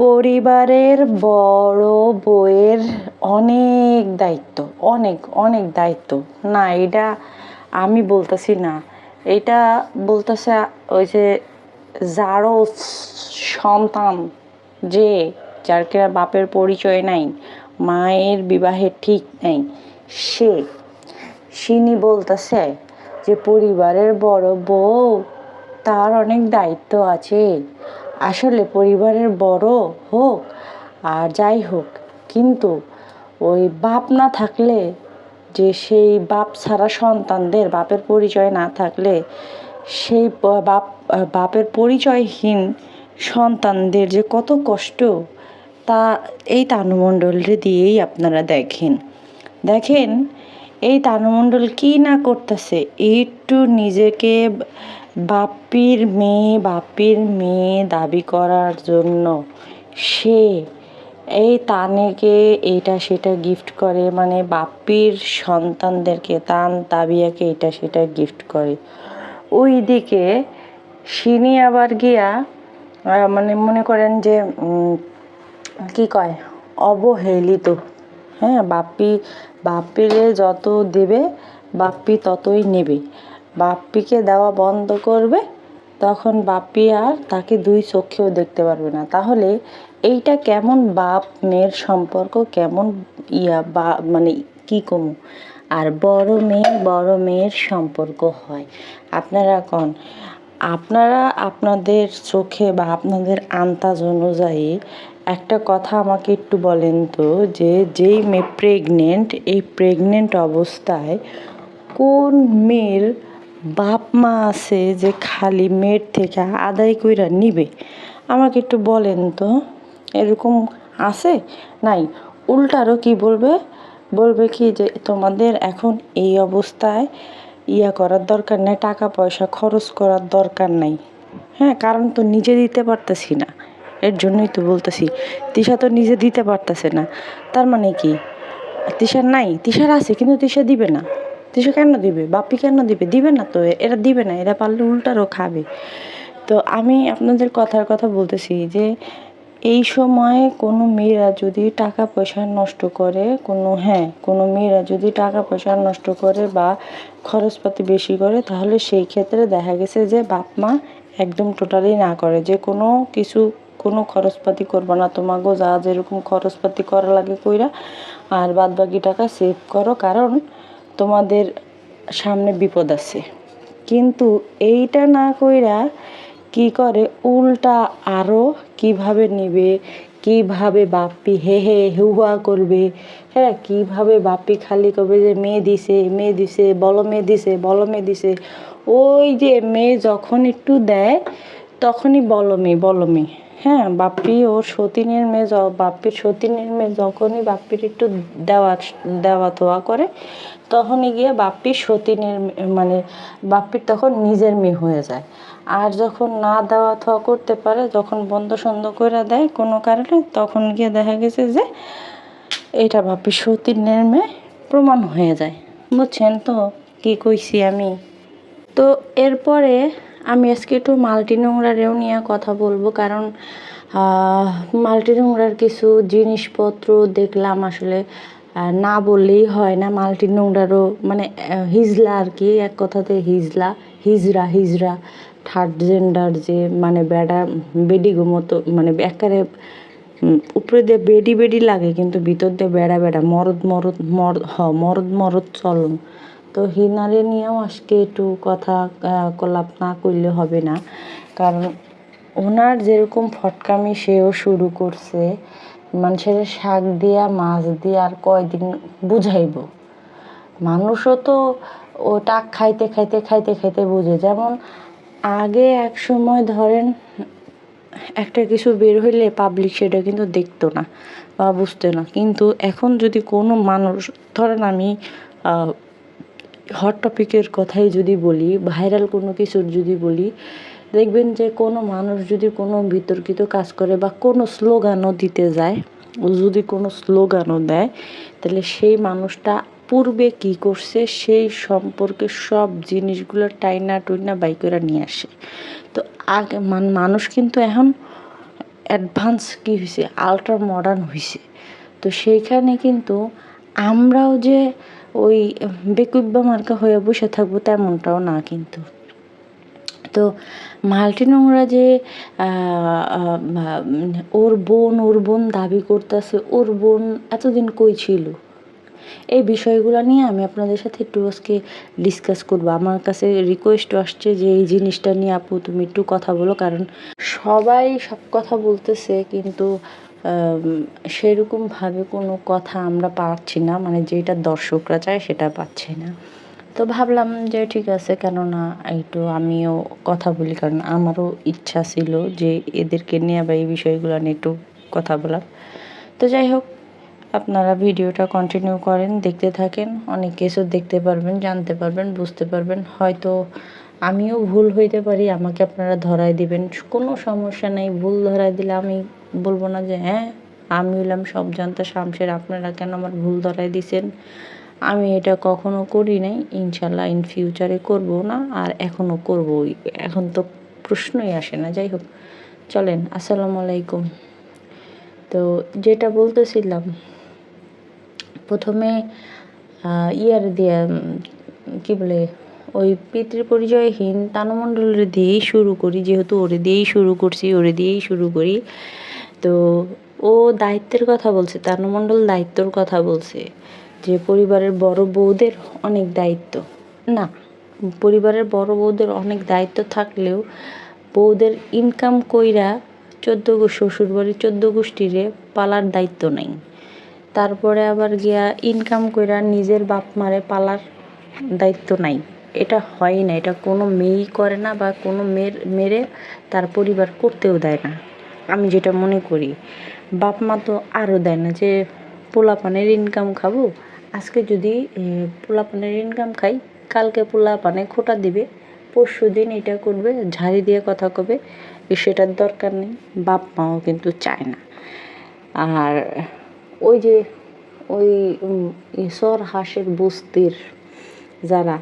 পরিবারের বড় বউয়ের অনেক দায়িত্ব, অনেক অনেক দায়িত্ব। না, এটা আমি বলতেছি না। এটা বলতেছে ওই যে যারও সন্তান যে, যার কিনা বাপের পরিচয় নাই, মায়ের বিবাহের ঠিক নাই, সে, সিনি বলতেছে যে পরিবারের বড় বউ তার অনেক দায়িত্ব আছে। আসলে পরিবারের বড় হোক আর যাই হোক, কিন্তু ওই বাপ না থাকলে যে সেই বাপ ছাড়া সন্তানদের বাপের পরিচয় না থাকলে সেই বাপ, বাপের পরিচয়হীন সন্তানদের যে কত কষ্ট, তা এই তানুমণ্ডলরে দিয়েই আপনারা দেখেন। দেখেন, এই তানুমণ্ডল কি না করতেছে, একটু নিজেকে বাপ্পির মেয়ে বাপ্পির মেয়ে দাবি করার জন্য। সে এই তানেকে এটা সেটা গিফট করে। মানে বাপ্পির সন্তানদেরকে, তান তাবিয়াকে এটা সেটা গিফট করে। ওই দিকে সিনি আবার গিয়া মানে মনে করেন যে কি কয়, অবহেলিত। হ্যাঁ বাপ্পি বাপ্পিরে যত দেবে বাপ্পি ততই নেবে। বাপ্পিকে দেওয়া বন্ধ করবে, তখন বাপ্পি আর তাকে দুই চোখেও দেখতে পারবে না। তাহলে এইটা কেমন বাপ মেয়ের সম্পর্ক, কেমন ইয়া বা মানে কি কমু? আর বড় মেয়ে বড় মেয়ের সম্পর্ক হয়। আপনারা কোন? আপনারা আপনাদের চোখে বা আপনাদের আন্তাজ অনুযায়ী একটা কথা আমাকে একটু বলেন তো, যে যেই মেয়ে প্রেগনেন্ট এই প্রেগনেন্ট অবস্থায় কোন মেয়ের বাপ মা আছে যে খালি মেয়ের থেকে আদায় কইরা নিবে। আমাকে একটু বলেন তো, এরকম আছে? নাই, উল্টারও কি বলবে? বলবে কি যে তোমাদের এখন এই অবস্থায় ইয়া করার দরকার নেই টাকা পয়সা খরচ করার দরকার নাই। হ্যাঁ কারণ তো নিজে দিতে পারতেছি না। এর জন্যই তো বলতেছি, তিশা তো নিজে দিতে পারতেছে না। তার মানে কি? তিশার নাই, তিশার আছে, কিন্তু তিশা দিবে না। তিশা কেন দিবে? বাপি কেন দিবে? দিবে না তো, এরা দিবে না, এরা পারলে উল্টারও খাবে। তো আমি আপনাদের কথার কথা বলতেছি যে, এই সময়ে কোনো মেয়েরা যদি টাকা পয়সা নষ্ট করে, কোনো হ্যাঁ কোনো মেয়েরা যদি টাকা পয়সা নষ্ট করে বা খরচপাতি বেশি করে, তাহলে সেই ক্ষেত্রে দেখা গেছে যে বাপ মা একদম টোটালি না করে। যে কোনো কিছু, কোনো খরচপাতি করব না তোমাকেও যা যেরকম খরচপাতি করা লাগে কইরা, আর বাদ বাকি টাকা সেভ করো। কারণ তোমাদের সামনে বিপদ আছে। কিন্তু এইটা না কইরা কি করে, উল্টা আরও কীভাবে নিবে, কীভাবে বাপ্পি হে হে হুয়া করবে হ্যাঁ কীভাবে বাপ্পি খালি করবে যে মেয়ে দিছে মেয়ে দিছে, বলো মেয়ে দিছে, বলো মেয়ে দিছে। ওই যে মেয়ে যখন একটু দেয়, তখনই বলো মেয়ে বলো মেয়ে। হ্যাঁ বাপ্পি ওর সতীনের মেয়ে বাপ্পির সতীনের মেয়ে যখনই বাপ্পির একটু দেওয়া দেওয়া থোয়া করে, তখনই গিয়ে বাপ্পি সতীনের মানে বাপ্পির তখন নিজের মেয়ে হয়ে যায়। আর যখন না দেওয়া থোয়া করতে পারে, যখন বন্ধ সন্ধ করে দেয় কোনো কারণে, তখন গিয়ে দেখা গেছে যে এটা বাপ্পি সতীনের মেয়ে প্রমাণ হয়ে যায়। বুঝছেন তো? কী কইছি আমি? তো এরপরে আমি আজকে একটু মাল্টি নোংরারেও নিয়ে কথা বলব কারণ মাল্টি নোংরার কিছু জিনিসপত্র দেখলাম আসলে না বললেই হয় না মাল্টি নোংরারও মানে হিজলা আর কি এক কথাতে হিজলা হিজরা হিজরা থার্ড জেন্ডার যে মানে বেড়া বেডিগো মতো মানে একেবারে হুম, উপরে দিয়ে বেডি বেডি লাগে কিন্তু ভিতর দিয়ে বেড়া বেড়া মরদ মরদ মর হ মরদ মরদ চলন। তো হিনারে নিয়েও আজকে একটু কথা কলাপ না করলে হবে না। কারণ ওনার যেরকম ফটকামি সেও শুরু করছে। মানুষের শাক দিয়া, মাছ দিয়ে আর কয়দিন বুঝাইব। মানুষও তো ও টাক খাইতে খাইতে খাইতে খাইতে বুঝে। যেমন আগে এক সময় ধরেন, একটা কিছু বের হইলে পাবলিক সেটা কিন্তু দেখতো না বা বুঝতো না। কিন্তু এখন যদি কোনো মানুষ, ধরেন আমি হট টপিকের কথাই যদি বলি ভাইরাল কোনো কিছুর যদি বলি, দেখবেন যে কোনো মানুষ যদি কোনো বিতর্কিত কাজ করে বা কোনো স্লোগানও দিতে যায় যদি কোনো স্লোগানও দেয়, তাহলে সেই মানুষটা পূর্বে কি করছে, সেই সম্পর্কে সব জিনিসগুলো টাইনা টুইনা বাই করে নিয়ে আসে। তো আগে মান- মানুষ কিন্তু এখন অ্যাডভান্স কী হয়েছে আল্ট্রা মডার্ন হয়েছে তো সেইখানে কিন্তু আমরাও যে ওই বেকুব্বা মার্কা হয়ে বসে থাকব তেমনটাও না কিন্তু। তো মাল্টি নোংরা যে ওর বোন ওর বোন দাবি করতেছে, ওর বোন এতদিন কই ছিল? এই বিষয়গুলো নিয়ে আমি আপনাদের সাথে একটু আজকে ডিসকাস করব। আমার কাছে রিকোয়েস্ট আসছে যে এই জিনিসটা নিয়ে আপু তুমি একটু কথা বলো, কারণ সবাই সব কথা বলতেছে, কিন্তু সেরকমভাবে কোনো কথা আমরা পাচ্ছি না মানে যেটা দর্শকরা চায় সেটা পাচ্ছি না। তো ভাবলাম যে ঠিক আছে, কেননা একটু আমিও কথা বলি, কারণ আমারও ইচ্ছা ছিল যে এদেরকে নিয়ে বা এই বিষয়গুলো নিয়ে একটু কথা বলার। তো যাই হোক, আপনারা ভিডিওটা কন্টিনিউ করেন, দেখতে থাকেন, অনেক কিছু দেখতে পারবেন, জানতে পারবেন, বুঝতে পারবেন। হয়তো আমিও ভুল হইতে পারি, আমাকে আপনারা ধরাই দিবেন। কোনো সমস্যা নেই, ভুল ধরাই দিলে আমি বলব না যে হ্যাঁ আমি হইলাম সব জানতে শামশের আপনারা কেন আমার ভুল ধরাই দিছেন? আমি এটা কখনো করি নাই, ইনশাল্লাহ ইন ফিউচারে করব না, আর এখনও করবই। এখন তো প্রশ্নই আসে না, যাই হোক। চলেন, আসসালামু আলাইকুম। তো যেটা বলতেছিলাম, প্রথমে ইয়ার দিয়ে কি বলে ওই পিতৃ পরিচয়হীন তানুমণ্ডলের দিয়েই শুরু করি, যেহেতু ওরে দিয়েই শুরু করছি, ওরে দিয়েই শুরু করি। তো ও দায়িত্বের কথা বলছে, তানুমণ্ডল দায়িত্বর কথা বলছে, যে পরিবারের বড় বউদের অনেক দায়িত্ব। না, পরিবারের বড় বউদের অনেক দায়িত্ব থাকলেও বউদের ইনকাম কইরা চোদ্দ শ্বশুরবাড়ির চোদ্দ গোষ্ঠীরে পালার দায়িত্ব নেই। তারপরে আবার গিয়া ইনকাম কইরা নিজের বাপ মারে পালার দায়িত্ব নাই। এটা হয় না, এটা কোনো মেয়েই করে না বা কোনো মেয়ের মেরে তার পরিবার করতেও দেয় না। আমি যেটা মনে করি, বাপ মা তো আরও দেয় না যে পোলাপানের ইনকাম খাব, আজকে যদি পোলাপানের ইনকাম খাই, কালকে পোলাপানে খোটা দিবে, পরশু দিন এটা করবে, ঝাড়ি দিয়ে কথা কবে সেটার দরকার নেই, বাপ মাও কিন্তু চায় না। আর ওই যে, ওই সর হাঁসের বস্তির যারা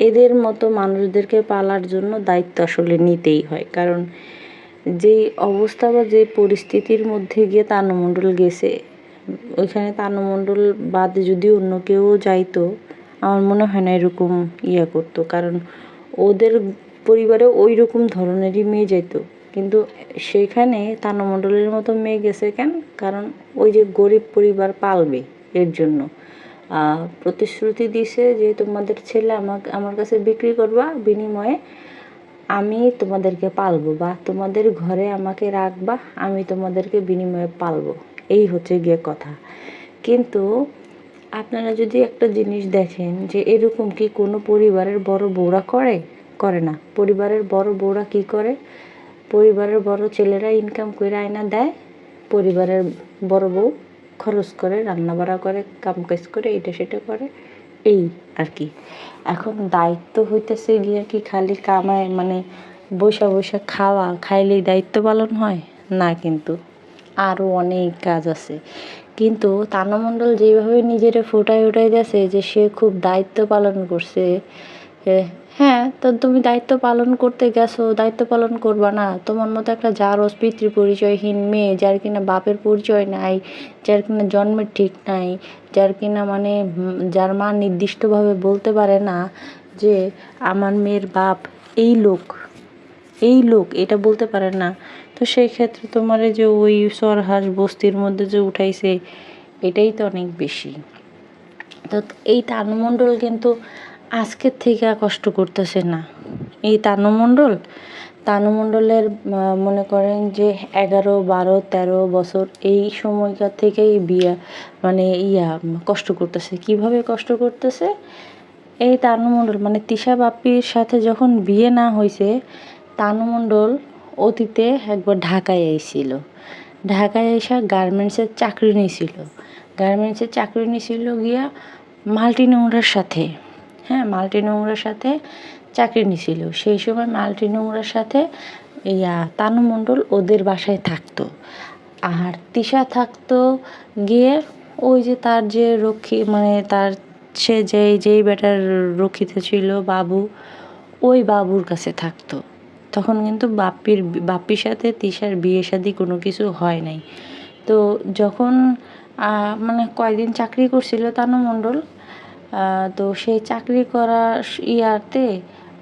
এদের মতো মানুষদেরকে পালার জন্য দায়িত্ব আসলে নিতেই হয়। কারণ যেই অবস্থা বা যে পরিস্থিতির মধ্যে গিয়ে তানুমণ্ডল গেছে, ওইখানে তানুমণ্ডল বাদে যদি অন্য কেউ যাইতো, আমার মনে হয় না এরকম ইয়ে করতো। কারণ ওদের পরিবারে ওই রকম ধরনেরই মেয়ে যেত কিন্তু সেইখানে তানুমণ্ডলের মতো মেয়ে গেছে কেন? কারণ ওই যে গরিব পরিবার পালবে এর জন্য। প্রতিশ্রুতি দিছে যে তোমাদের ছেলে আমাকে, আমার কাছে বিক্রি করবা, বিনিময়ে আমি তোমাদেরকে পালবো বা তোমাদের ঘরে আমাকে রাখবা, আমি তোমাদেরকে বিনিময়ে পালবো। এই হচ্ছে গিয়ে কথা। কিন্তু আপনারা যদি একটা জিনিস দেখেন যে এরকম কি কোনো পরিবারের বড় বউরা করে? করে না। পরিবারের বড় বউরা কি করে? পরিবারের বড় ছেলেরা ইনকাম করে আয়না দেয়, পরিবারের বড় বউ খরচ করে রান্না রান্নাবাড়া করে কাম কাজ করে, এটা সেটা করে, এই আর কি। এখন দায়িত্ব হইতেছে গিয়ে কি খালি কামায় মানে বসা বসা খাওয়া খাইলেই দায়িত্ব পালন হয়? না কিন্তু আরও অনেক কাজ আছে। কিন্তু তানমণ্ডল যেভাবে নিজেরে ফোটায় উঠাই দিয়েছে যে সে খুব দায়িত্ব পালন করছে হ্যাঁ তো তুমি দায়িত্ব পালন করতে গেছো, দায়িত্ব পালন করবা না। তোমার মতো একটা যার পিতৃ পরিচয়হীন মেয়ে, যার কিনা বাপের পরিচয় নাই, যার কিনা জন্মের ঠিক নাই, যার কিনা মানে যার মা নির্দিষ্টভাবে বলতে পারে না যে, আমার মেয়ের বাপ এই লোক এই লোক। এটা বলতে পারে না। তো সেই ক্ষেত্রে তোমার যে ওই সরহাস বস্তির মধ্যে যে উঠাইছে, এটাই তো অনেক বেশি। তো এই তানুমণ্ডল কিন্তু আজকের থেকে আর কষ্ট করতেছে না। এই তানুমণ্ডল তানুমণ্ডলের মনে করেন যে এগারো, বারো, তেরো বছর এই সময়কার থেকেই বিয়া মানে ইয়া, কষ্ট করতেছে। কীভাবে কষ্ট করতেছে? এই তানুমণ্ডল মানে তিশা বাপির সাথে যখন বিয়ে না হয়েছে তানুমণ্ডল অতীতে একবার ঢাকায় এসেছিল ঢাকায় এসে গার্মেন্টসের চাকরি নিয়েছিল গার্মেন্টসের চাকরি নিয়েছিল গিয়া মাল্টি নোংরার সাথে। হ্যাঁ মাল্টি নোংরার সাথে চাকরি নিয়েছিল সেই সময় মাল্টি নোংরার সাথে ইয়া তানু মণ্ডল ওদের বাসায় থাকতো। আর তিশা থাকতো গিয়ে ওই যে তার যে রক্ষী মানে তার, সে যেই যেই বেটার রক্ষিত ছিল, বাবু, ওই বাবুর কাছে থাকতো। তখন কিন্তু বাপ্পির বাপ্পির সাথে তিশার বিয়ে শাদী কোনো কিছু হয় নাই। তো যখন মানে কয়দিন চাকরি করছিল তানু মণ্ডল তো সেই চাকরি করা ইয়াতে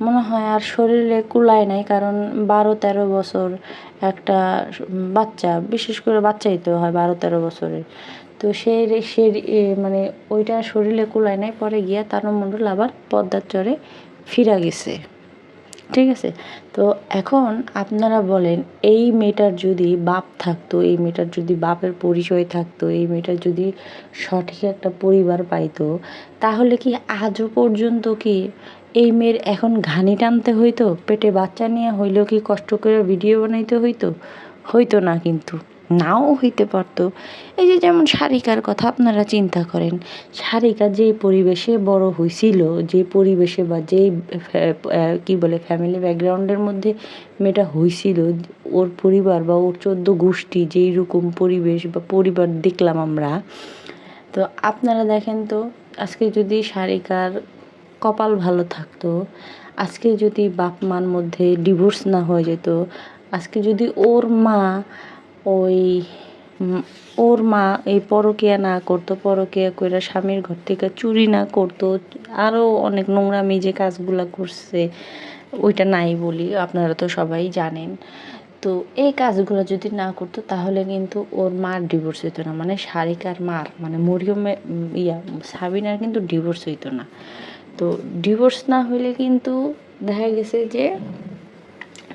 মনে হয় আর শরীরে কুলায় নাই, কারণ বারো তেরো বছর একটা বাচ্চা, বিশেষ করে বাচ্চাই তো হয় বারো তেরো বছরের। তো সেই সে মানে ওইটা শরীরে কুলায় নাই, পরে গিয়া তার মন্ডল আবার পদ্মার চরে ফিরা গেছে। ঠিক আছে? তো এখন আপনারা বলেন, এই মেয়েটার যদি বাপ থাকতো, এই মেয়েটার যদি বাপের পরিচয় থাকতো, এই মেয়েটার যদি সঠিক একটা পরিবার পাইতো, তাহলে কি আজও পর্যন্ত কি এই মেয়ের এখন ঘানি টানতে হইতো? পেটে বাচ্চা নিয়ে হইলেও কি কষ্ট করে ভিডিও বানাইতে হইতো? হইতো না কিন্তু। নাও হইতে পারতো। এই যে যেমন সারিকার কথা আপনারা চিন্তা করেন সারিকা যে পরিবেশে বড় হয়েছিল যে পরিবেশে বা ফ্যা- কি বলে ফ্যামিলি ব্যাকগ্রাউন্ডের মধ্যে মেয়েটা হয়েছিল ওর পরিবার বা ওর চোদ্দ গোষ্ঠী যেই রকম পরিবেশ বা পরিবার দেখলাম আমরা, তো আপনারা দেখেন তো, আজকে যদি সারিকার কপাল ভালো থাকতো, আজকে যদি বাপ মার মধ্যে ডিভোর্স না হয়ে যেত, আজকে যদি ওর মা ওই ওর মা এই পরকিয়া না করতো, পরকিয়া করে স্বামীর ঘর থেকে চুরি না করতো আরও অনেক নোংরামি যে কাজগুলা করছে, ওইটা নাই বলি, আপনারা তো সবাই জানেন। তো এই কাজগুলো যদি না করতো, তাহলে কিন্তু ওর মার ডিভোর্স হইতো না মানে সারিকার মার মানে মরিয়মে ইয়া সাবিনার কিন্তু ডিভোর্স হইতো না। তো ডিভোর্স না হইলে কিন্তু দেখা গেছে যে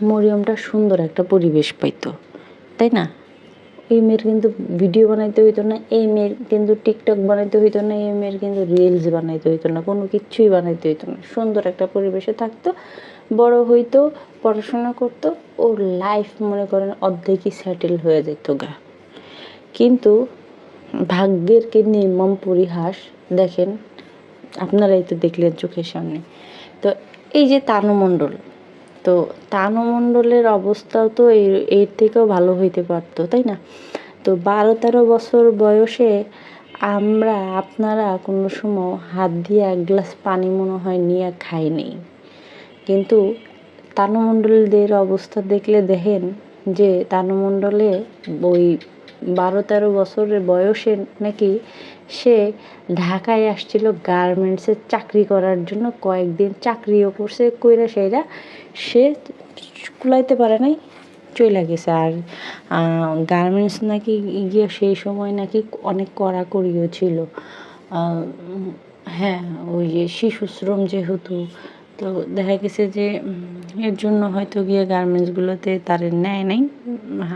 মরিয়মটা সুন্দর একটা পরিবেশ পাইতো, তাই না? এই মেয়ের কিন্তু ভিডিও বানাইতে হইতো না, এই মেয়ের কিন্তু টিকটক বানাইতে হইতো না, এই মেয়ের কিন্তু রিলস বানাইতে হইতো না, কোনো কিচ্ছুই বানাইতে হইতো না। সুন্দর একটা পরিবেশে থাকতো, বড় হইতো, পড়াশোনা করতো, ওর লাইফ মনে করেন অর্ধেকই সেটেল হয়ে যেত গা। কিন্তু ভাগ্যের কি নির্মম পরিহাস, দেখেন, আপনারাই তো দেখলেন চোখের সামনে। তো এই যে তানু মণ্ডল তো তানুমণ্ডলের অবস্থাও তো এর থেকেও ভালো হইতে পারত, তাই না? তো বারো তেরো বছর বয়সে আমরা, আপনারা কোনো সময় হাত দিয়ে এক গ্লাস পানি মনে হয় নিয়ে খাই নেই। কিন্তু তানুমণ্ডলদের অবস্থা দেখলে দেখেন যে তানুমণ্ডলে ওই বারো তেরো বছরের বয়সে নাকি সে ঢাকায় আসছিল গার্মেন্টসের চাকরি করার জন্য। কয়েকদিন চাকরিও করছে, কইরা সেইরা সে কুলাইতে পারে নাই চলে গেছে। আর গার্মেন্টস নাকি গিয়ে সেই সময় নাকি অনেক কড়াকড়িও ছিল। হ্যাঁ ওই যে শিশু শ্রম যেহেতু তো দেখা গেছে যে এর জন্য হয়তো গিয়ে গার্মেন্টসগুলোতে তার নেয় নাই।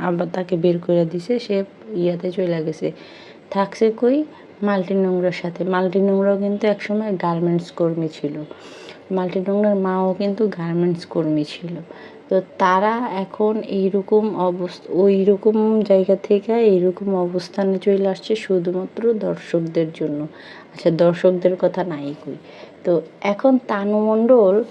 আবার তাকে বের করে দিছে, সে ইয়াতে চলে গেছে। থাকছে কই? মাল্টি নোংরার সাথে। মাল্টি নোংরাও কিন্তু একসময় গার্মেন্টস কর্মী ছিল। মাল্টি নোংরার মাও কিন্তু গার্মেন্টস কর্মী ছিল। তো তারা এখন এইরকম অবস্থা ওই রকম জায়গা থেকে এইরকম অবস্থানে চলে আসছে শুধুমাত্র দর্শকদের জন্য। আচ্ছা দর্শকদের কথা নাই কই। তো এখন তানুমণ্ডল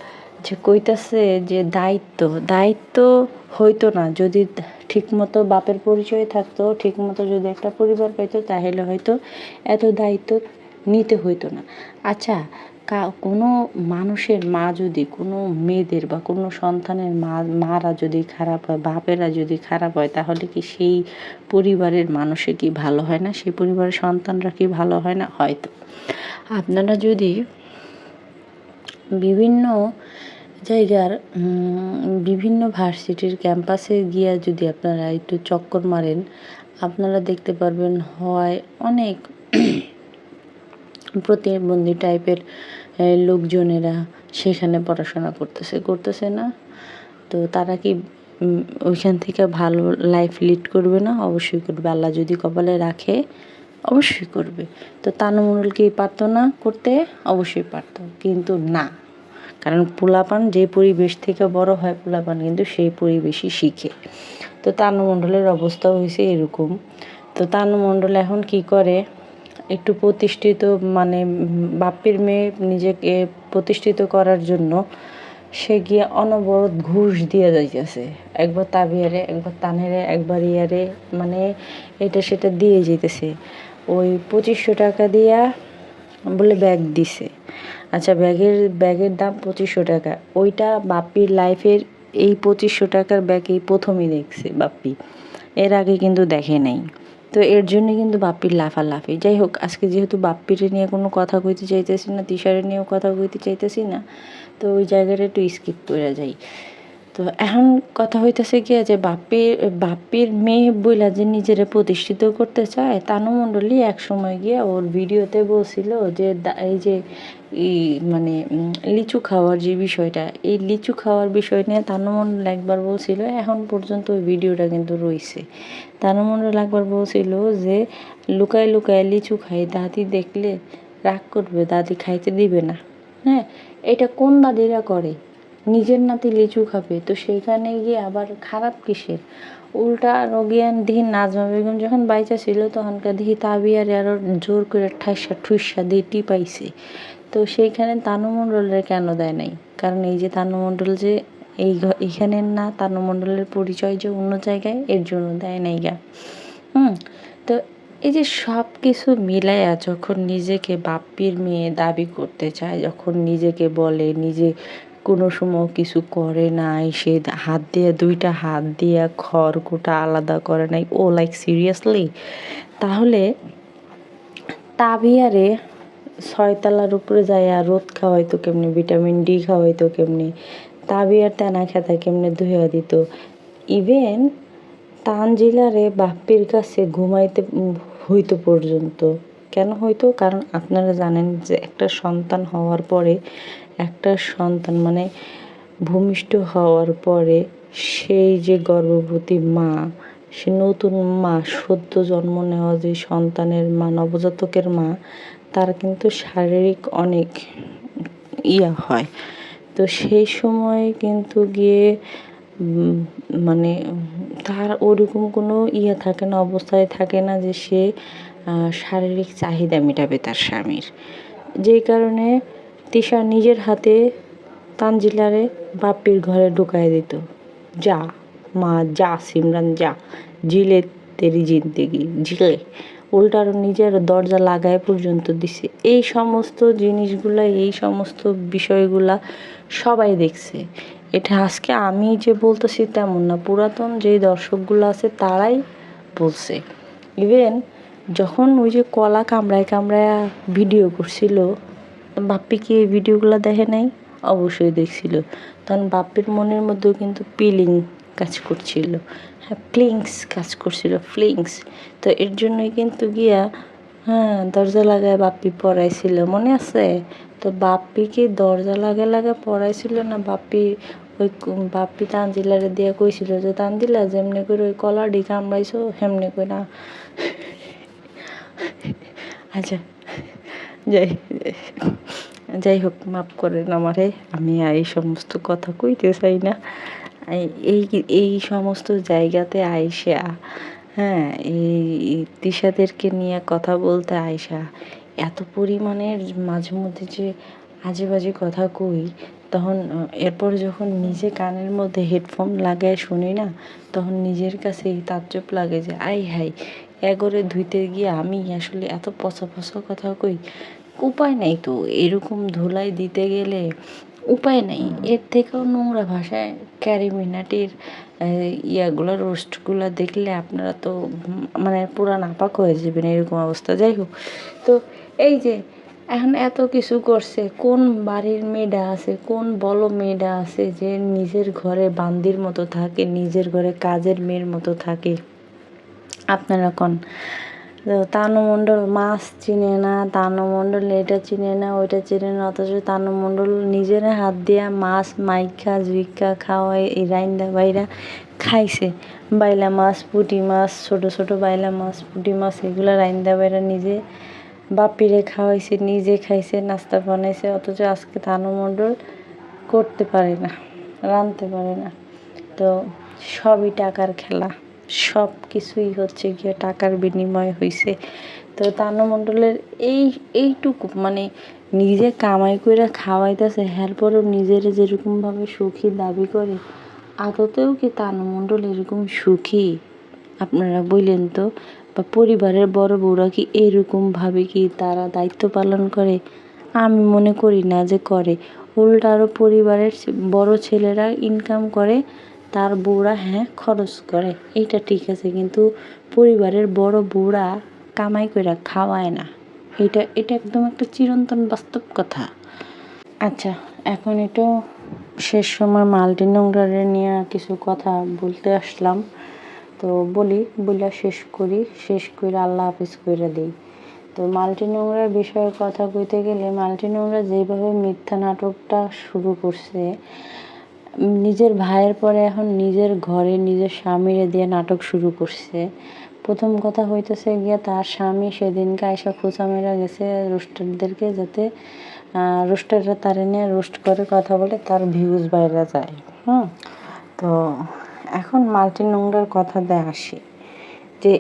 যে কইতাছে যে দায়িত্ব দায়িত্ব হইতো না। যদি ঠিকমতো বাপের পরিচয় থাকতো, ঠিকমতো যদি একটা পরিবার পাইতো, তাহলে হয়তো এত দায়িত্ব নিতে হইতো না। আচ্ছা কা, কোনো মানুষের মা যদি, কোনো মেয়েদের বা কোনো সন্তানের মা, মারা যদি খারাপ হয়, বাপেরা যদি খারাপ হয়, তাহলে কি সেই পরিবারের মানুষে কি ভালো হয় না? সেই পরিবারের সন্তানরা কি ভালো হয় না? হয়তো। আপনারা যদি বিভিন্ন জায়গার বিভিন্ন ভার্সিটির ক্যাম্পাসে গিয়ে যদি আপনারা একটু চক্কর মারেন, আপনারা দেখতে পারবেন হয় অনেক প্রতিবন্ধী টাইপের লোকজনেরা সেখানে পড়াশোনা করতেছে। করতেছে না? তো তারা কি ওইখান থেকে ভালো লাইফ লিড করবে না? অবশ্যই করবে। আল্লাহ যদি কপালে রাখে অবশ্যই করবে। তো তানুমুল কি পারতো না করতে অবশ্যই পারতো, কিন্তু না। কারণ পোলাপান যে পরিবেশ থেকে বড় হয় পোলাপান কিন্তু সেই পরিবেশই শিখে। তো তানুমণ্ডলের অবস্থা হয়েছে এরকম। তো তানুমণ্ডল এখন কি করে? একটু প্রতিষ্ঠিত মানে বাপ্পির মেয়ে নিজেকে প্রতিষ্ঠিত করার জন্য সে গিয়ে অনবরত ঘুষ দিয়ে যাইতেছে। একবার তাবিয়ারে, একবার তানেরে, একবার ইয়ারে মানে এটা সেটা দিয়ে যেতেছে ওই পঁচিশশো টাকা দিয়া বলে ব্যাগ দিছে। আচ্ছা ব্যাগের ব্যাগের দাম পঁচিশশো টাকা। ওইটা বাপির লাইফের এই পঁচিশশো টাকার ব্যাগ এই প্রথমই দেখছে বাপ্পি। এর আগে কিন্তু দেখে নাই। তো এর জন্য কিন্তু বাপ্পির লাফালাফি। যাই হোক, আজকে যেহেতু বাপ্পিরে নিয়ে কোনো কথা কইতে চাইতেছি না তিশারে নিয়েও কথা কইতে চাইতেছি না, তো ওই জায়গাটা একটু স্কিপ করে যাই। তো এখন কথা হইতেছে কি যে বাপ্পির বাপ্পির মেয়ে বইলা যে নিজেরে প্রতিষ্ঠিত করতে চায়, তানু মণ্ডলী এক সময় গিয়ে ওর ভিডিওতে বলছিল যে এই যে মানে লিচু খাওয়ার যে বিষয়টা, এই লিচু খাওয়ার বিষয় নিয়ে তানু মণ্ডল একবার বলছিল, এখন পর্যন্ত ওই ভিডিওটা কিন্তু রইছে। তানু মণ্ডল একবার বলছিল যে, লুকায় লুকায় লিচু খাই, দাদি দেখলে রাগ করবে, দাদি খাইতে দিবে না। হ্যাঁ এটা কোন দাদিরা করে? নিজের নাতি লিচু খাবে, তো সেইখানে গিয়ে আবার খারাপ কিসের? উল্টা রোগিয়ান দিহি নাজমা বেগম যখন বাইচা ছিল তখনকার দিহি তাবিয়ারে আরও জোর করে ঠাইসা ঠুইসা দিয়ে টিপাইছে। তো সেইখানে তানু মণ্ডলের কেন দেয় নাই? কারণ এই যে তানু মণ্ডল যে এই এইখানের না, তানু মণ্ডলের পরিচয় যে অন্য জায়গায়, এর জন্য দেয় নাই গা। হুম, তো এই যে সব কিছু মিলাইয়া যখন নিজেকে বাপ্পির মেয়ে দাবি করতে চায়, যখন নিজেকে বলে, নিজে কোনো সময় কিছু করে নাই, সে হাত দিয়ে, দুইটা হাত দিয়ে খড়কুটা আলাদা করে নাই। ও লাইক সিরিয়াসলি তাহলে তাবিয়ারে ছয়তলার উপরে যাইয়া রোদ খাওয়াইতো কেমনি? ভিটামিন ডি খাওয়াইতো কেমনি? তাবিয়ার তেনা খেতা কেমনে ধুইয়া দিত? ইভেন তানজিলারে বাপ্পির কাছে ঘুমাইতে হইতো পর্যন্ত। কেন হইতো? কারণ আপনারা জানেন যে একটা সন্তান হওয়ার পরে একটা সন্তান মানে ভূমিষ্ঠ হওয়ার পরে সেই যে গর্ভবতী মা, সে নতুন মা, সদ্য জন্ম নেওয়া যে সন্তানের মা, নবজাতকের মা, তার কিন্তু শারীরিক অনেক ইয়া হয়। তো সেই সময় কিন্তু গিয়ে মানে তার ওরকম কোনো ইয়ে থাকে না, অবস্থায় থাকে না যে সে শারীরিক চাহিদা মেটাবে তার স্বামীর। যেই কারণে তিশা নিজের হাতে তানজিলারে বাপ্পির ঘরে ঢুকাই দিত। যা, মা, যা, সিমরান, যা জিলে তেরি জিন্দেগি জিলে উল্টার নিজের দরজা লাগায় পর্যন্ত দিছে। এই সমস্ত জিনিসগুলা, এই সমস্ত বিষয়গুলা সবাই দেখছে। এটা আজকে আমি যে বলতেছি তেমন না, পুরাতন যেই দর্শকগুলো আছে তারাই বলছে। ইভেন যখন ওই যে কলা কামড়ায় কামড়ায় ভিডিও করছিল বাপ্পি কি এই ভিডিওগুলো দেখে নাই? অবশ্যই দেখছিল। তখন বাপ্পির মনের মধ্যেও কিন্তু পিলিং কাজ করছিল। হ্যাঁ ফ্লিংস কাজ করছিল ফ্লিংস তো এর জন্যই কিন্তু গিয়া হ্যাঁ দরজা লাগায় বাপ্পি পড়াইছিল। মনে আছে? তো বাপ্পি কি দরজা লাগে লাগে পড়াইছিল না বাপ্পি ওই বাপ্পি তানজিলারে দিয়ে কইছিল যে, তানজিলা, যেমনি করে ওই কলাডি কামড়াইছো, হেমনি করে না আচ্ছা যাই যাই হোক, মাফ করেন আমারে আমি এই সমস্ত কথা কইতে চাই না। এই- এই সমস্ত জায়গাতে আয়সা হ্যাঁ এই তিশাদেরকে নিয়ে কথা বলতে আয়সা এত পরিমাণের মাঝে মধ্যে যে আজে বাজে কথা কই, তখন, এরপর যখন নিজে কানের মধ্যে হেডফোন লাগায় শুনি না, তখন নিজের কাছেই তাজ্জব লাগে যে আই হাই এগরে ধুইতে গিয়ে আমি আসলে এত পচা পচা কথা কই। উপায় নেই তো। এরকম ধুলাই দিতে গেলে উপায় নেই। এর থেকেও নোংরা ভাষায় ক্যারি মিনাটির ইয়াগুলো, রোস্টগুলো দেখলে আপনারা তো মানে পুরা নাপাক হয়ে যাবেন এরকম অবস্থা। যাই হোক, তো এই যে এখন এত কিছু করছে, কোন বাড়ির মেয়েটা আছে, কোন বড় মেয়েটা আছে যে নিজের ঘরে বান্দির মতো থাকে, নিজের ঘরে কাজের মেয়ের মতো থাকে? আপনারা কোন? তো তানু মণ্ডল মাছ চিনে না তানু মণ্ডল এটা চিনে না, ওইটা চিনে না, অথচ তানু মণ্ডল নিজের হাত দিয়া মাছ মাইকা জুইকা খাওয়াই এই রাইন্দা বাইরা খাইছে। বাইলা মাছ, পুঁটি মাছ, ছোট ছোট বাইলা মাছ, পুঁটি মাছ, এগুলো রাইন্দা বাইরা নিজে বাপিরে খাওয়াইছে, নিজে খাইছে, নাস্তা বানাইছে, অথচ আজকে তানু মণ্ডল করতে পারে না, রাঁধতে পারে না। তো সবই টাকার খেলা। সব কিছুই হচ্ছে গিয়ে টাকার বিনিময় হইছে। তো তানু মণ্ডলের এই, এইটুকু মানে নিজে কামাই করে খাওয়াইতেছে এরপরও নিজের যেরকমভাবে সুখী দাবি করে, আদতেও কি তানু মণ্ডল এরকম সুখী? আপনারা বললেন তো, বা পরিবারের বড় বউরা কি এরকমভাবে কি তারা দায়িত্ব পালন করে? আমি মনে করি না যে করে। উল্টা আরও পরিবারের বড় ছেলেরা ইনকাম করে তার বউরা হ্যাঁ খরচ করে। এইটা ঠিক আছে, কিন্তু পরিবারের বড় বউরা কামাই কইরা খাওয়ায় না। এটা এটা একদম একটা চিরন্তন বাস্তব কথা। আচ্ছা এখন একটু শেষ সময় মাল্টি নোংরারে নিয়ে কিছু কথা বলতে আসলাম। তো বলি বলে শেষ করি, শেষ করে আল্লাহ হাফিজ করে দিই। তো মাল্টি নোংরার বিষয়ে কথা কইতে গেলে, মাল্টি নোংরা যেভাবে মিথ্যা নাটকটা শুরু করছে নিজের ভাইয়ের পরে এখন নিজের ঘরে নিজের স্বামীরে দিয়ে নাটক শুরু করছে। প্রথম কথা হইতেছে গিয়া তার স্বামী সেদিনকে আয়সা খোঁচা মেরা গেছে রোস্টারদেরকে যাতে রোস্টাররা তারে নিয়ে রোস্ট করে কথা বলে তার ভিউজ বাইরে যায়। হুম? তো এখন মাল্টি নোংরার কথাতে আসি যে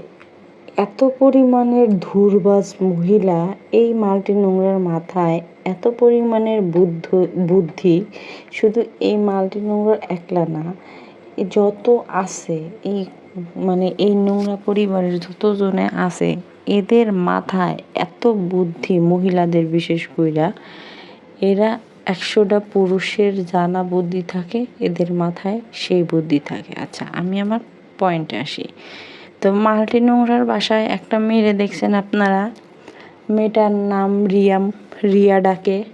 এত পরিমাণের ধুরবাজ মহিলা এই মাল্টি নোংরার মাথায় এত পরিমাণের বুদ্ধ, বুদ্ধি, শুধু এই মাল্টি নোংরা একলা না যত আছে, এই মানে এই নোংরা পরিবারের যতজনে আছে, এদের মাথায় এত বুদ্ধি মহিলাদের বিশেষ কইরা, এরা একশোটা পুরুষের জানা বুদ্ধি থাকে, এদের মাথায় সেই বুদ্ধি থাকে। আচ্ছা আমি আমার পয়েন্টে আসি। তো মাল্টি নোংরার বাসায় একটা মেয়েরে দেখছেন আপনারা? মেয়েটার নাম রিয়াম, রিয়া ডাকে।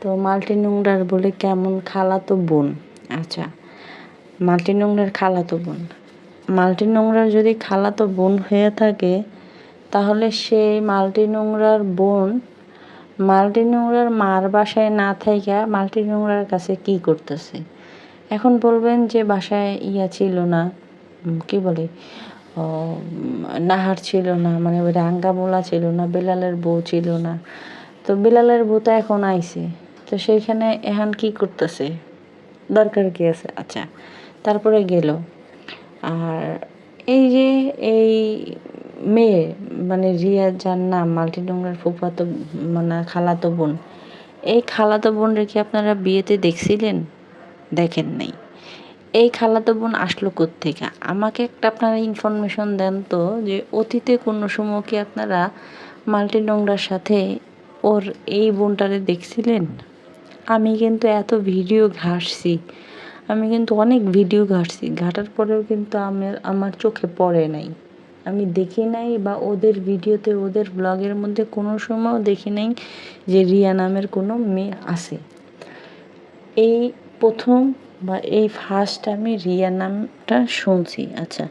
তো মাল্টি নোংরার বলে কেমন খালাতো বোন। আচ্ছা মাল্টি নোংরার খালাতো বোন। মাল্টি নোংরার যদি খালাতো বোন হয়ে থাকে, তাহলে সেই মাল্টি নোংরার বোন, মাল্টি নোংরার মার বাসায় না থাইকা মাল্টি নোংরার কাছে কি করতেছে? এখন বলবেন যে বাসায় ইয়া ছিল না। কি বলে? নাহার ছিল না মানে ওই রাঙ্গামোলা ছিল না, বেলালের বউ ছিল না। তো বেলালের বউ তো এখন আইছে। তো সেইখানে এখন কি করতেছে? দরকার কি আছে? আচ্ছা তারপরে গেল। আর এই যে এই মেয়ে মানে রিয়া যার নাম, মাল্টি নোংরার ফুফাতো মানে খালাতো বোন, এই খালাতো বোন রেখে আপনারা বিয়েতে দেখছিলেন? দেখেন নাই। এই খালাতো বোন আসলো থেকে আমাকে একটা আপনারা ইনফরমেশন দেন তো যে অতীতে কোনো সময় কি আপনারা মাল্টি নোংরার সাথে ওর এই বোনটারে দেখছিলেন? আমি কিন্তু এত ভিডিও ঘাঁটছি। আমি কিন্তু অনেক ভিডিও ঘাঁটছি। ঘাটার পরেও কিন্তু আমার আমার চোখে পড়ে নাই। আমি দেখি নাই বা ওদের ভিডিওতে, ওদের ব্লগের মধ্যে কোনো সময়ও দেখি নাই যে রিয়া নামের কোনো মেয়ে আছে। এই প্রথম বা এই ফার্স্ট আমি রিয়া নামটা শুনছি। আচ্ছা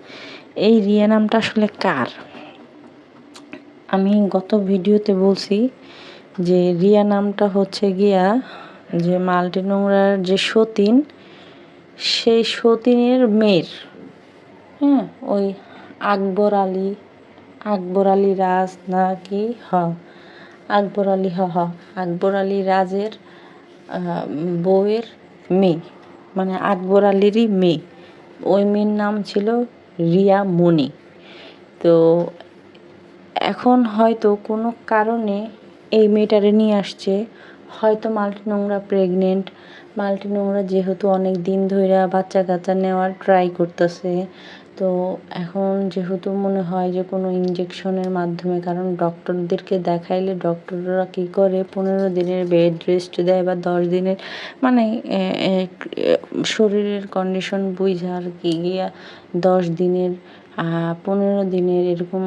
এই রিয়া নামটা আসলে কার? আমি গত ভিডিওতে বলছি যে রিয়া নামটা হচ্ছে গিয়া যে মাল্টি নোংরার যে সতীন, সেই সতীনের মেয়ের। হ্যাঁ ওই আকবর আলী আকবর আলী রাজ না কি হ, আকবর আলী হ হ। আকবর আলী রাজের বউয়ের মেয়ে। মানে আকবর আলীরই মেয়ে। ওই মেয়ের নাম ছিল রিয়া মনি তো এখন হয়তো কোনো কারণে এই মেয়েটারে নিয়ে আসছে। হয়তো মাল্টি নোংরা প্রেগনেন্ট মাল্টি নোংরা যেহেতু অনেক দিন ধরে বাচ্চা কাচ্চা নেওয়ার ট্রাই করতেছে। তো এখন যেহেতু মনে হয় যে কোনো ইঞ্জেকশনের মাধ্যমে, কারণ ডক্টরদেরকে দেখাইলে ডক্টররা কী করে? পনেরো দিনের বেড রেস্ট দেয় বা দশ দিনের মানে শরীরের কন্ডিশন বুঝা আর কি। গিয়া দশ দিনের পনেরো দিনের এরকম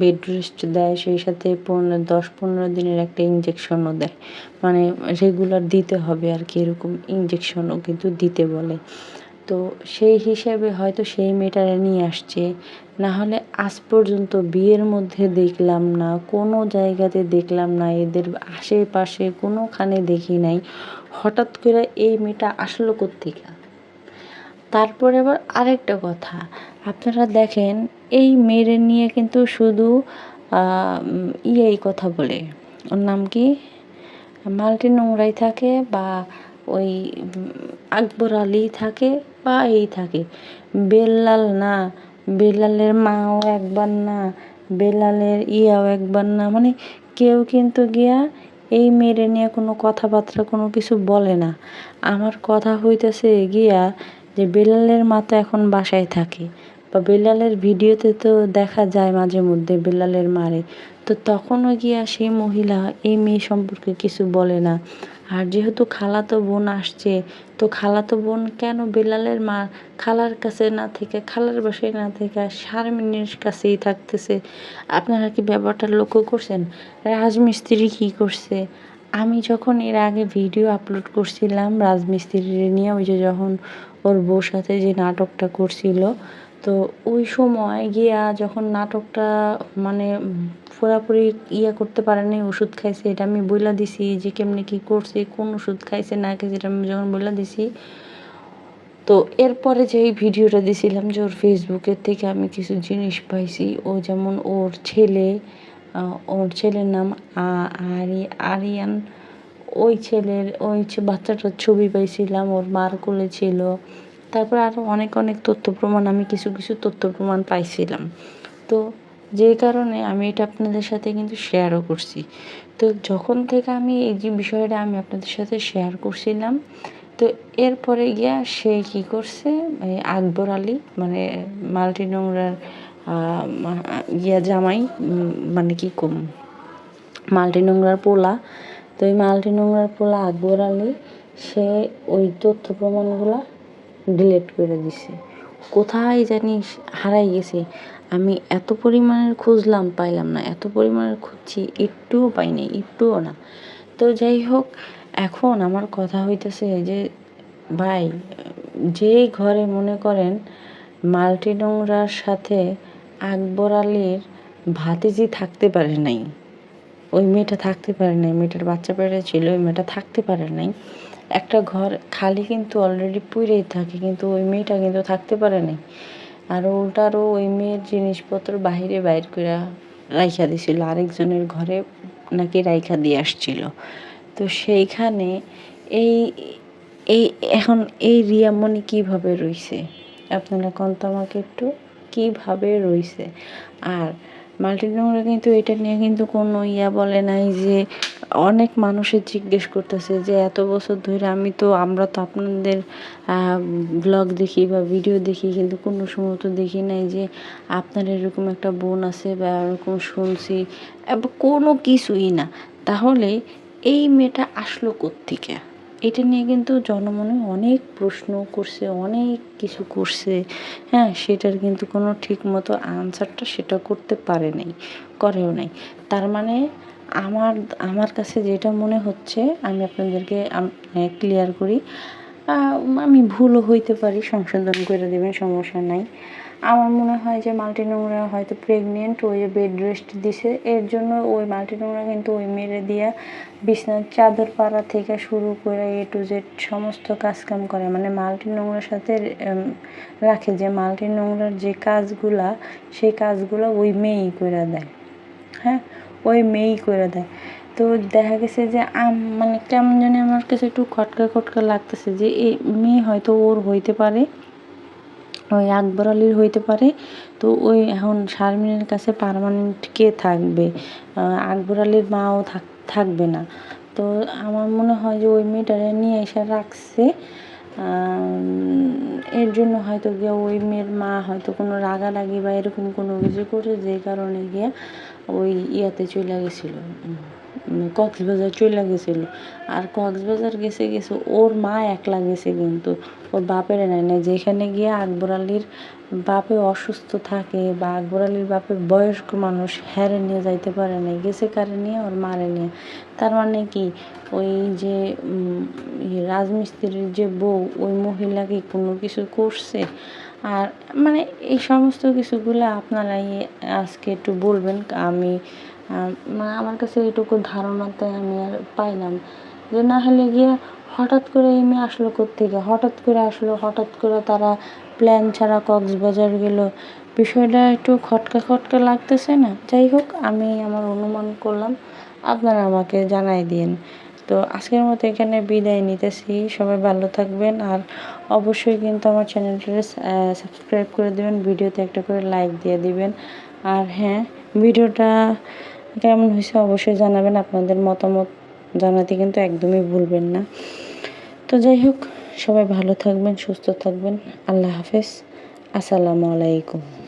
বেড রেস্ট দেয়, সেই সাথে পনেরো, দশ, পনেরো দিনের একটা ইঞ্জেকশনও দেয়। মানে রেগুলার দিতে হবে আর কি, এরকম ইঞ্জেকশনও কিন্তু দিতে বলে। তো সেই হিসাবে হয়তো সেই মেয়েটারে নিয়ে আসছে। না হলে আজ পর্যন্ত বিয়ের মধ্যে দেখলাম না, কোনো জায়গাতে দেখলাম না, এদের আশেপাশে কোনোখানে দেখি নাই। হঠাৎ করে এই মেয়েটা আসলো কোত্থেকে? তারপরে আবার আরেকটা কথা, আপনারা দেখেন এই মেয়েরে নিয়ে কিন্তু শুধু ইয়েই কথা বলে। ওর নাম কি? মাল্টি নোংরাই থাকে বা ওই আকবর আলী থাকে বা এই থাকে। বেল্লাল না, বেলালের মাও একবার না, বেলালের ইয়াও একবার না মানে কেউ কিন্তু গিয়া এই মেয়েরে নিয়ে কোনো কথাবার্তা, কোনো কিছু বলে না। আমার কথা হইতেছে গিয়া যে বেলালের মা তো এখন বাসায় থাকে। বা বেলালের ভিডিওতে তো দেখা যায় মাঝে মধ্যে বেলালের মারে। তো তখনও গিয়া সেই মহিলা, এই মেয়ে সম্পর্কে কিছু বলে না। আর যেহেতু খালাতো বোন আসছে, তো খালাতো বোন কেন বেলালের মা খালার কাছে না থেকে, খালার বাসায় না থেকে শারমিনের কাছেই থাকতেছে? আপনারা কি ব্যাপারটা লক্ষ্য করছেন? রাজমিস্ত্রি কি করছে? আমি যখন এর আগে ভিডিও আপলোড করছিলাম রাজমিস্ত্রি নিয়ে, ওই যে যখন ওর বউর সাথে যে নাটকটা করছিল তো ওই সময় গিয়া যখন নাটকটা মানে পুরাপুরি ইয়ে করতে পারে নাই ওষুধ খাইছে, এটা আমি বইলা দিছি যে কেমনি কী করছে, কোন ওষুধ খাইছে, না খাইছে, এটা আমি যখন বইলা দিছি, তো এরপরে যে এই ভিডিওটা দিছিলাম যে ওর ফেসবুকের থেকে আমি কিছু জিনিস পাইছি, ও যেমন ওর ছেলে ওর ছেলের নাম আরি, আরিয়ান, ওই ছেলের, ওই বাচ্চাটার ছবি পাইছিলাম, ওর মার কোলে ছিল তারপর আরও অনেক অনেক তথ্য প্রমাণ, আমি কিছু কিছু তথ্য প্রমাণ পাইছিলাম। তো যে কারণে আমি এটা আপনাদের সাথে কিন্তু শেয়ারও করছি। তো যখন থেকে আমি এই যে বিষয়টা আমি আপনাদের সাথে শেয়ার করছিলাম, তো এরপরে গিয়া সে কি করছে আকবর আলী মানে মাল্টি নোংরার ইয়া জামাই মানে কি কম, মাল্টি নোংরার পোলা, তো এই মাল্টি নোংরার পোলা আকবর আলী, সে ওই তথ্য প্রমাণগুলো ডিলিট করে দিছে। কোথায় জানি হারাই গেছে। আমি এত পরিমাণের খুঁজলাম, পাইলাম না। এত পরিমাণের খুঁজছি, একটুও পাইনি, একটুও না। তো যাই হোক, এখন আমার কথা হইতেছে যে, ভাই যে ঘরে মনে করেন মাল্টি নোংরার সাথে আকবর আলীর ভাতিজি থাকতে পারে নাই, ওই মেয়েটা থাকতে পারে নাই, মেয়েটার বাচ্চা পেটে ছিল, ওই মেয়েটা থাকতে পারে নাই একটা ঘর খালি কিন্তু অলরেডি পুড়েই থাকে, কিন্তু ওই মেয়েটা কিন্তু থাকতে পারে নাই। আর উল্টারও ওই মেয়ের জিনিসপত্র বাহিরে বাইর করে রাইখা দিছিল, আরেকজনের ঘরে নাকি রাইখা দিয়ে আসছিল। তো সেইখানে এই এই এখন এই রিয়ামণি কীভাবে রইছে? আপনারা কোন তো আমাকে একটু? কীভাবে রইছে? আর মাল্টি নোংরা কিন্তু এটা নিয়ে কিন্তু কোনো ইয়া বলে নাই যে অনেক মানুষের জিজ্ঞেস করতেছে যে, এত বছর ধরে আমি তো, আমরা তো আপনাদের ব্লগ দেখি বা ভিডিও দেখি, কিন্তু কোনো সময় তো দেখি নাই যে আপনার এরকম একটা বোন আছে বা এরকম শুনছি কোনো কিছুই না। তাহলে এই মেয়েটা আসলো কোত্থেকে? এটা নিয়ে কিন্তু জনমনে অনেক প্রশ্ন করছে, অনেক কিছু করছে। হ্যাঁ সেটার কিন্তু কোনো ঠিক মতো আনসারটা সেটা করতে পারে নাই, করেও নাই। তার মানে আমার আমার কাছে যেটা মনে হচ্ছে, আমি আপনাদেরকে ক্লিয়ার করি আমি ভুলও হইতে পারি, সংশোধন করে দেবেন, সমস্যা নাই। আমার মনে হয় যে মাল্টি নোংরা হয়তো প্রেগনেন্ট ওই বেড রেস্ট দিছে। এর জন্য ওই মাল্টি নোংরা কিন্তু ওই মেরে দিয়া বিছনার চাদর পাড়া থেকে শুরু করে এ টু জেড সমস্ত কাজকাম করে। মানে মাল্টি নোংরার সাথে রাখে যে মাল্টি নোংরার যে কাজগুলা, সেই কাজগুলো ওই মেয়েই করে দেয়। হ্যাঁ? ওই মেয়েই করে দেয়। তো দেখা গেছে যে আম মানে কেমন জানি আমার কাছে একটু খটকা খটকা লাগতেছে যে এই মেয়ে হয়তো ওর হইতে পারে। ওই আকবর আলীর হইতে পারে। তো ওই এখন শারমিনের কাছে পারমানেন্ট কে থাকবে? আকবর আলীর মাও থাকবে না। তো আমার মনে হয় যে ওই মেয়েটারে নিয়ে এসে রাখছে। এর জন্য হয়তো গিয়ে ওই মেয়ের মা হয়তো কোনো রাগারাগি বা এরকম কোনো কিছু করে যে কারণে গিয়ে ওই ইয়াতে চলে গেছিল। কক্সবাজার চলে গেছিল। আর কক্সবাজার গেছে গেছে, ওর মা একলা গেছে কিন্তু। ওর বাপের নেয় না যেখানে গিয়ে আকবর আলীর বাপে অসুস্থ থাকে বা আকবর আলীর বাপের বয়স্ক মানুষ, হ্যারে নিয়ে যাইতে পারে নাই। গেছে কারে নিয়ে? ওর মারে নিয়ে। তার মানে কি? ওই যে রাজমিস্ত্রির যে বউ, ওই মহিলাকে কোনো কিছু করছে? আর মানে এই সমস্ত কিছুগুলো আপনারাই আজকে একটু বলবেন। আমি মানে আমার কাছে এইটুকু ধারণাতে আমি আর পাইলাম। যে না হলে গিয়ে হঠাৎ করে এই মেয়ে আসলো কোত্থেকে? হঠাৎ করে আসলো, হঠাৎ করে তারা প্ল্যান ছাড়া কক্সবাজার গেল। বিষয়টা একটু খটকা খটকা লাগতেছে না? যাই হোক, আমি আমার অনুমান করলাম, আপনারা আমাকে জানাই দিন। তো আজকের মতো এখানে বিদায় নিতেছি। সবাই ভালো থাকবেন আর অবশ্যই কিন্তু আমার চ্যানেলটা সাবস্ক্রাইব করে দেবেন, ভিডিওতে একটা করে লাইক দিয়ে দিবেন। আর হ্যাঁ ভিডিওটা কেমন হয়েছে অবশ্যই জানাবেন, আপনাদের মতামত জানাতে কিন্তু একদমই ভুলবেন না। তো যাই হোক, সবাই ভালো থাকবেন, সুস্থ থাকবেন। আল্লাহ হাফেজ। আসসালামু আলাইকুম।